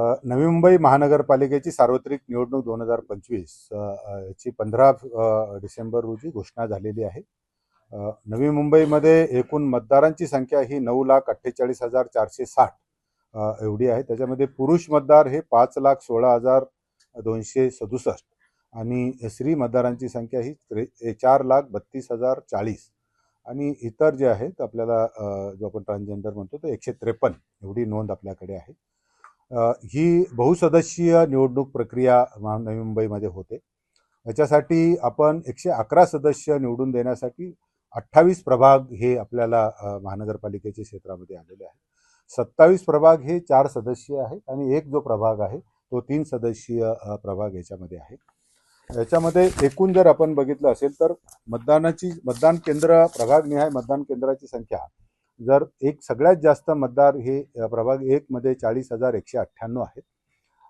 नवी मुंबई महानगरपालिकेची सार्वत्रिक निवडणूक दोन हजार पंचवीस याची पंधरा डिसेंबर रोजी घोषणा झालेली आहे. नवी मुंबईमध्ये एकूण मतदारांची संख्या ही नऊ लाख अठ्ठेचाळीस हजार चारशे साठ एवढी आहे. त्याच्यामध्ये पुरुष मतदार हे पाच लाख सोळा हजार दोनशे सदुसष्ट आणि स्त्री मतदारांची संख्या ही त्रे ए- चार लाख बत्तीस हजार चाळीस आणि इतर जे आहेत आपल्याला जो आपण ट्रान्सजेंडर म्हणतो तर एकशे त्रेपन्न एवढी नोंद आपल्याकडे आहे. ही बहुसदस्यीय निवडणूक प्रक्रिया नवी मुंबईमध्ये होते. याच्यासाठी आपण एकशे अकरा सदस्य निवडून देण्यासाठी अठ्ठावीस प्रभाग हे आपल्याला महानगरपालिकेच्या क्षेत्रामध्ये आलेले आहेत. सत्तावीस प्रभाग हे चार सदस्यीय आहेत आणि एक जो प्रभाग आहे तो तीन सदस्यीय प्रभाग याच्यामध्ये आहे. याच्यामध्ये एकूण जर आपण बघितलं असेल तर मतदानाची मतदान केंद्र प्रभागनिहाय मतदान केंद्राची संख्या जर एक सगळ्यात जास्त मतदार हे प्रभाग एकमध्ये चाळीस हजार एकशे अठ्ठ्याण्णव आहेत.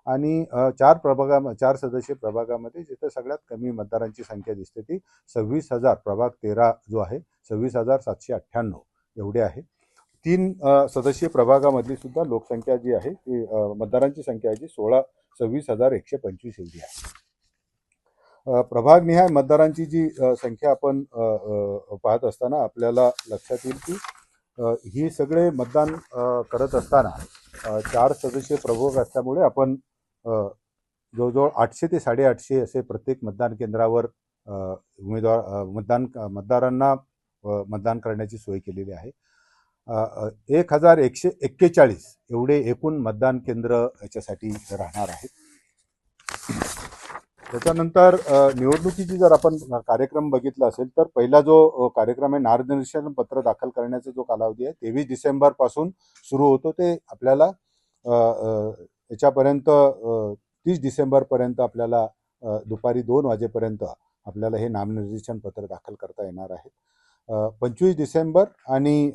आणि चार प्रभागा चार सदस्य प्रभागामध्ये जिथं सगळ्यात कमी मतदारांची संख्या दिसते ती सव्वीस हजार प्रभाग तेरा जो आहे सव्वीस हजार सातशे अठ्ठ्याण्णव एवढे आहे. तीन सदस्य सदस्यीय प्रभागामधली सुद्धा लोकसंख्या जी आहे ती मतदारांची संख्या आहे जी सोळा सव्वीस हजार एकशे पंचवीस एवढी आहे. प्रभागनिहाय मतदारांची जी संख्या आपण पाहत असताना आपल्याला लक्षात येईल की ही सगळे मतदान करत असताना चार सदस्य प्रभोग असल्यामुळे आपण जवळजवळ आठशे ते साडेआठशे असे प्रत्येक मतदान केंद्रावर उमेदवार मतदान मतदारांना मतदान करण्याची सोय केलेली आहे. एक हजार एकशे एक्केचाळीस एवढे एकूण मतदान केंद्र याच्यासाठी राहणार आहेत. त्याच्यानंतर निवडणुकीची जर आपण कार्यक्रम बघितला असेल तर पहिला जो कार्यक्रम आहे नामनिर्देशन पत्र दाखल करण्याचा जो कालावधी आहे तेवीस डिसेंबरपासून सुरू होतो. ते आपल्याला याच्यापर्यंत तीस डिसेंबरपर्यंत आपल्याला दुपारी दोन वाजेपर्यंत आपल्याला हे नामनिर्देशन पत्र दाखल करता येणार आहे. पंचवीस डिसेंबर आणि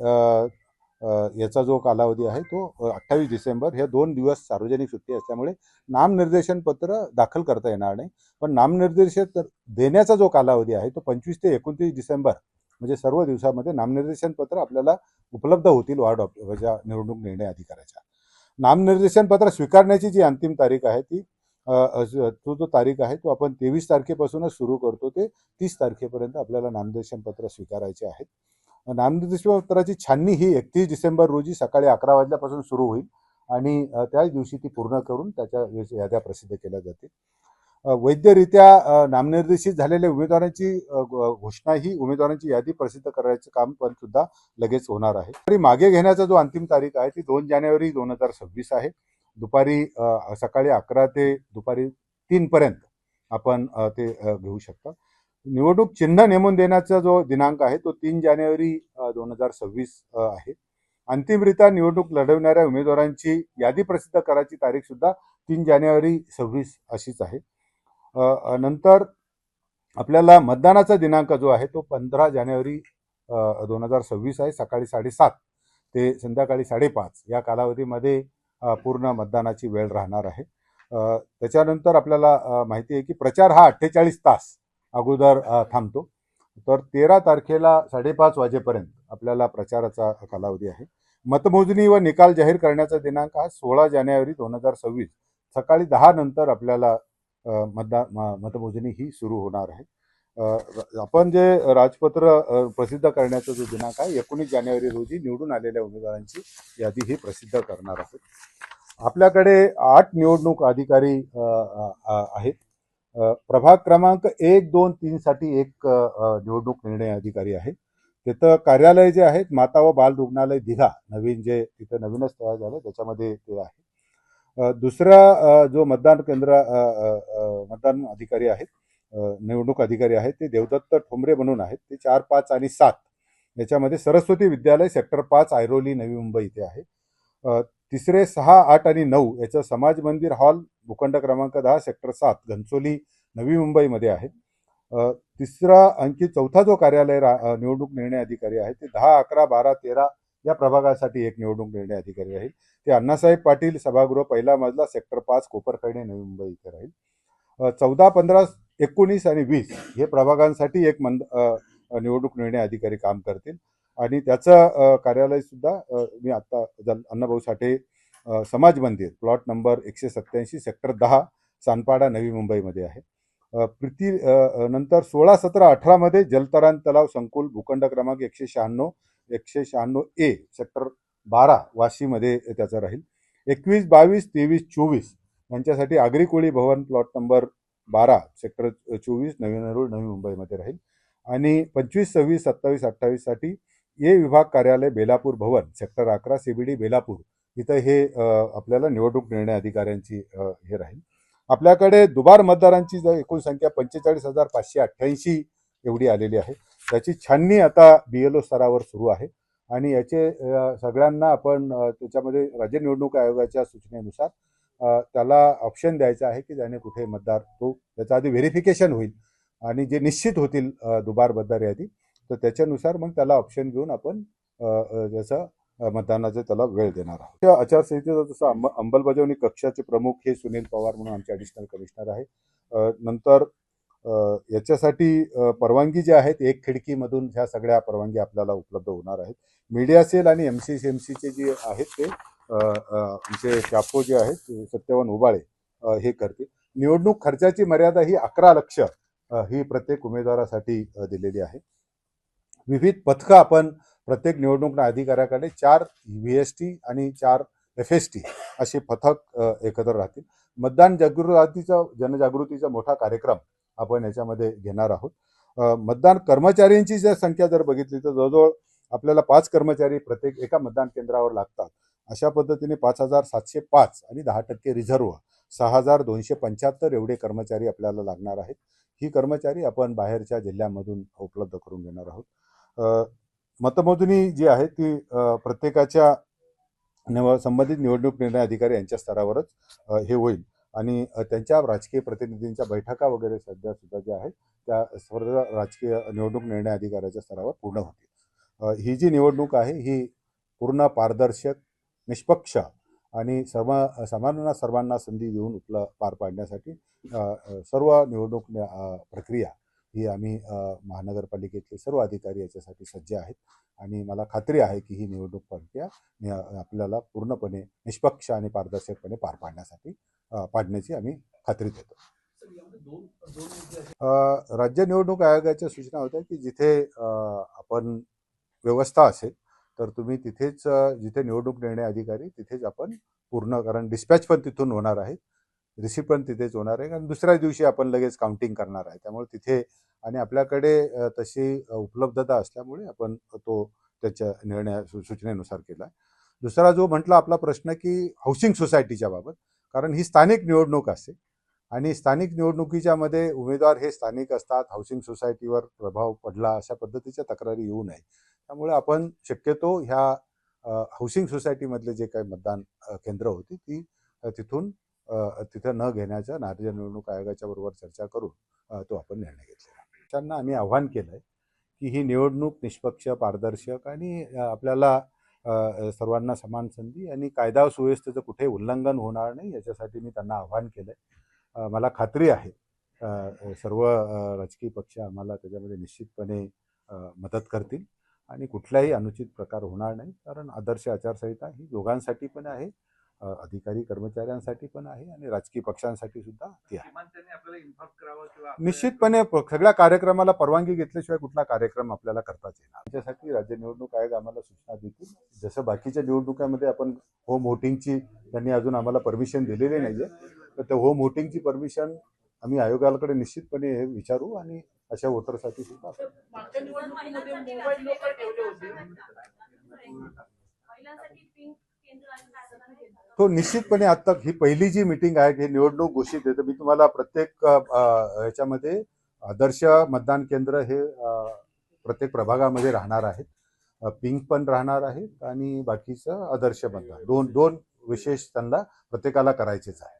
याचा जो कालावधी आहे तो अठ्ठावीस डिसेंबर हे दोन दिवस सार्वजनिक सुट्टी असल्यामुळे नामनिर्देशन पत्र दाखल करता येणार नाही. पण नामनिर्देशन तर देण्याचा जो कालावधी आहे तो पंचवीस ते एकोणतीस डिसेंबर म्हणजे सर्व दिवसामध्ये नामनिर्देशन पत्र आपल्याला उपलब्ध होतील वार्ड ऑफिसच्या म्हणजे निवडणूक निर्णय अधिकाऱ्याच्या. नामनिर्देशन पत्र स्वीकारण्याची जी अंतिम तारीख आहे ती तो जो तारीख आहे तो आपण तेवीस तारखेपासूनच सुरू करतो. ते तीस तारखेपर्यंत आपल्याला नामनिर्देशन पत्र स्वीकारायचे आहेत. नामनिर्देशपत्राची छाननी ही एकतीस डिसेंबर रोजी सकाळी अकरा वाजल्यापासून सुरू होईल आणि त्याच दिवशी ती पूर्ण करून त्याच्या याद्या प्रसिद्ध केल्या जातील. वैद्यरित्या नामनिर्देशित झालेल्या उमेदवारांची घोषणा ही उमेदवारांची यादी प्रसिद्ध करायचं काम पण सुद्धा लगेच होणार आहे. तरी मागे घेण्याचा जो अंतिम तारीख आहे ती दोन जानेवारी दोन हजार सव्वीस आहे. दुपारी सकाळी अकरा ते दुपारी तीनपर्यंत आपण ते घेऊ शकता. निवडणूक चिन्ह नेमून देण्याचा जो दिनांक आहे तो तीन जानेवारी दोन हजार सव्वीस आहे. अंतिमरित्या निवडणूक लढवणाऱ्या उमेदवारांची यादी प्रसिद्ध करायची तारीख सुद्धा तीन जानेवारी सव्वीस अशीच आहे. नंतर आपल्याला मतदानाचा दिनांक जो आहे तो पंधरा जानेवारी दोन हजार सव्वीस आहे सकाळी साडेसात ते संध्याकाळी साडेपाच या कालावधीमध्ये पूर्ण मतदानाची वेळ राहणार आहे. त्याच्यानंतर आपल्याला माहिती आहे की प्रचार हा अठ्ठेचाळीस तास अगोदर थांबतो. तर तेरा तारखेला साडेपाच वाजेपर्यंत आपल्याला प्रचाराचा कालावधी आहे. मतमोजणी व निकाल जाहीर करण्याचा दिनांक हा सोळा जानेवारी दोन हजार सव्वीस सकाळी दहा नंतर आपल्याला मतदान मतदा म- मतमोजणी ही सुरू होणार आहे. आपण जे राजपत्र प्रसिद्ध करण्याचा जो दिनांक आहे एकोणीस जानेवारी रोजी निवडून आलेल्या उमेदवारांची यादी ही प्रसिद्ध करणार आहोत. आपल्याकडे आठ निवडणूक अधिकारी आहेत. प्रभाग क्रमांक एक दोन तीन साठी एक निवडणूक निर्णय अधिकारी आहे. तिथं कार्यालय जे आहेत माता व बाल रुग्णालय दिघा नवीन जे तिथं नवीनच तयार झालं त्याच्यामध्ये ते आहे. दुसरा जो मतदान केंद्र मतदान अधिकारी आहेत निवडणूक अधिकारी आहेत ते देवदत्त ठोंबरे म्हणून आहेत. ते चार पाच आणि सात. याच्यामध्ये सरस्वती विद्यालय सेक्टर पाच ऐरोली नवी मुंबई इथे आहे. तिसरे सहा आठ आणि नऊ याचं समाज मंदिर हॉल भूखंड क्रमांक दहा सेक्टर सात घनसोली नवी मुंबईमध्ये आहे. तिसरा आणखी चौथा जो कार्यालय रा- निवडणूक निर्णय अधिकारी आहे ते दहा अकरा बारा तेरा या प्रभागासाठी एक निवडणूक निर्णय अधिकारी राहील ते अण्णासाहेब पाटील सभागृह पहिला मजला सेक्टर पाच कोपरखैणे नवी मुंबई इथे राहील. चौदा पंधरा एकोणीस आणि वीस हे प्रभागांसाठी एक मंद निवडणूक निर्णय अधिकारी काम करतील. आणि त्याचं कार्यालयसुद्धा कार्यालय सुद्धा मी आता जल- अण्णाभाऊ साठे समाज मंदिर प्लॉट नंबर एकशे सत्याऐंशी सेक्टर दहा सानपाडा नवी मुंबईमध्ये आहे. प्रीती नंतर सोळा सतरा अठरामध्ये जलतरण तलाव संकुल भूखंड क्रमांक एकशे शहाण्णव एकशे शहाण्णव ए सेक्टर बारा वाशीमध्ये त्याचं राहील. एकवीस बावीस तेवीस चोवीस यांच्यासाठी आगरी कोळी भवन प्लॉट नंबर बारा सेक्टर चोवीस नवी नरूळ नवी मुंबईमध्ये राहील. आणि पंचवीस सव्वीस सत्तावीस अठ्ठावीससाठी ए विभाग कार्यालय बेलापूर भवन सेक्टर अकरा सीबीडी बेलापूर इथं हे आपल्याला निवडणूक निर्णय अधिकाऱ्यांची हे राहील. आपल्याकडे दुबार मतदारांची जर एकूण संख्या पंचेचाळीस हजार पाचशे अठ्ठ्याऐंशी एवढी आलेली आहे. त्याची छाननी आता बी एल ओ स्तरावर सुरू आहे. आणि याचे सगळ्यांना आपण त्याच्यामध्ये राज्य निवडणूक आयोगाच्या सूचनेनुसार त्याला ऑप्शन द्यायचं आहे की ज्याने कुठे मतदार तो त्याचं आधी व्हेरिफिकेशन होईल. आणि जे निश्चित होतील दुबार मतदार यादी तर त्याच्यानुसार मग त्याला ऑप्शन घेऊन आपण त्याचं मतदानाचा त्याला वेळ देणार आहोत. त्या आचारसंहितेचा जसं अंम अंमलबजावणी कक्षाचे प्रमुख हे सुनील पवार म्हणून आमचे ॲडिशनल कमिशनर आहे नंतर याच्यासाठी परवानगी जी आहेत एक खिडकीमधून ह्या सगळ्या परवानगी आपल्याला उपलब्ध होणार आहेत. मीडिया सेल आणि एम सी सी एम सीचे जे आहेत ते आमचे शापो जे आहेत सत्यवान उबाळे हे करतील. निवडणूक खर्चाची मर्यादा ही अकरा लक्ष ही प्रत्येक उमेदवारासाठी दिलेली आहे. विविध पथकं आपण प्रत्येक निवडणूक अधिकाऱ्याकडे चार व्ही एस टी आणि चार एफ एस टी असे पथक एकत्र राहतील. मतदान जागृतीचा जनजागृतीचा मोठा कार्यक्रम आपण याच्यामध्ये घेणार आहोत. मतदान कर्मचाऱ्यांची जर संख्या जर बघितली तर जवळजवळ आपल्याला पाच कर्मचारी प्रत्येक एका मतदान केंद्रावर लागतात. अशा पद्धतीने पाच हजार सातशे पाच आणि दहा टक्के रिझर्व सहा हजार दोनशे पंच्याहत्तर एवढे कर्मचारी आपल्याला लागणार आहेत. ही कर्मचारी आपण बाहेरच्या जिल्ह्यामधून उपलब्ध करून घेणार आहोत. मतमोजणी जी आहे ती प्रत्येकाच्या निव संबंधित निवडणूक निर्णय अधिकारी यांच्या स्तरावरच हे होईल. आणि त्यांच्या राजकीय प्रतिनिधींच्या बैठका वगैरे सध्या सुद्धा ज्या आहेत त्या स्पर्धा राजकीय निवडणूक निर्णय अधिकाऱ्याच्या स्तरावर पूर्ण होतील. ही जी निवडणूक आहे ही पूर्ण पारदर्शक निष्पक्ष आणि सर्व सर्वांना सर्वांना संधी देऊन उपल पार पाडण्यासाठी सर्व निवडणूक प्रक्रिया ही आम्ही महानगरपालिकेतले सर्व अधिकारी याच्यासाठी सज्ज आहेत. आणि मला खात्री आहे की ही निवडणूक प्रक्रिया आपल्याला पूर्णपणे निष्पक्ष आणि पारदर्शकपणे पार पाडण्यासाठी पाडण्याची आम्ही खात्री देतो. राज्य निवडणूक आयोगाच्या सूचना होत्या की जिथे आपण व्यवस्था असेल तर तुम्ही तिथेच जिथे निवडणूक निर्णय अधिकारी तिथेच आपण पूर्ण कारण डिस्पॅच पण तिथून होणार आहे. रिसिप्ट पण तिथेच होणार आहे. कारण दुसऱ्या दिवशी आपण लगेच काउंटिंग करणार आहे. त्यामुळे तिथे आणि आपल्याकडे तशी उपलब्धता असल्यामुळे आपण तो त्याच्या निर्णया सूचनेनुसार केला दुसरा जो म्हटला आपला प्रश्न की हाऊसिंग सोसायटीच्या बाबत कारण ही स्थानिक निवडणूक असते आणि स्थानिक निवडणुकीच्यामध्ये उमेदवार हे स्थानिक असतात हाऊसिंग सोसायटीवर प्रभाव पडला अशा पद्धतीच्या तक्रारी येऊ नये. त्यामुळे आपण शक्यतो ह्या हाऊसिंग सोसायटीमधले जे काही मतदान केंद्र होती ती तिथून तिथं न घेण्याच्या राज्य निवडणूक आयोगाच्या बरोबर चर्चा करून तो आपण निर्णय घेतलेला त्यांना आम्ही आव्हान केलं आहे की ही निवडणूक निष्पक्ष पारदर्शक आणि आपल्याला सर्वांना समान संधी आणि कायदा सुव्यवस्थेचं कुठे उल्लंघन होणार नाही याच्यासाठी मी त्यांना आव्हान केलं आहे मला खात्री आहे. सर्व राजकीय पक्ष आम्हाला त्याच्यामध्ये निश्चितपणे मदत करतील आणि कुठलाही अनुचित प्रकार होणार नाही. कारण आदर्श आचारसंहिता ही दोघांसाठी पण आहे. अधिकारी कर्मचाऱ्यांसाठी पण आहे आणि राजकीय पक्षांसाठी सुद्धा ती आहे. प- सगळ्या कार्यक्रमाला परवानगी घेतल्याशिवाय कुठला कार्यक्रम आपल्याला करताच येणार. त्याच्यासाठी राज्य निवडणूक आयोग आम्हाला सूचना देतील. जसं बाकीच्या निवडणुकांमध्ये आपण होम व्होटिंगची त्यांनी अजून आम्हाला परमिशन दिलेली नाहीये. तर त्या होम व्होटिंगची परमिशन आम्ही आयोगाकडे निश्चितपणे हे विचारू आणि अशा वोटरसाठी सुद्धा आपण मागच्या निवडणुकीमध्ये मोबाईल लोक ठेवले होते. महिलांसाठी तो निश्चितपणे आता ही पहिली जी मिटिंग आहे ही निवडणूक घोषित आहे तर मी तुम्हाला प्रत्येक ह्याच्यामध्ये आदर्श मतदान केंद्र हे प्रत्येक प्रभागामध्ये राहणार आहेत. पिंक पण राहणार आहेत आणि बाकीचं आदर्श मतदान. दोन दोन विशेष त्यांना प्रत्येकाला करायचेच आहे.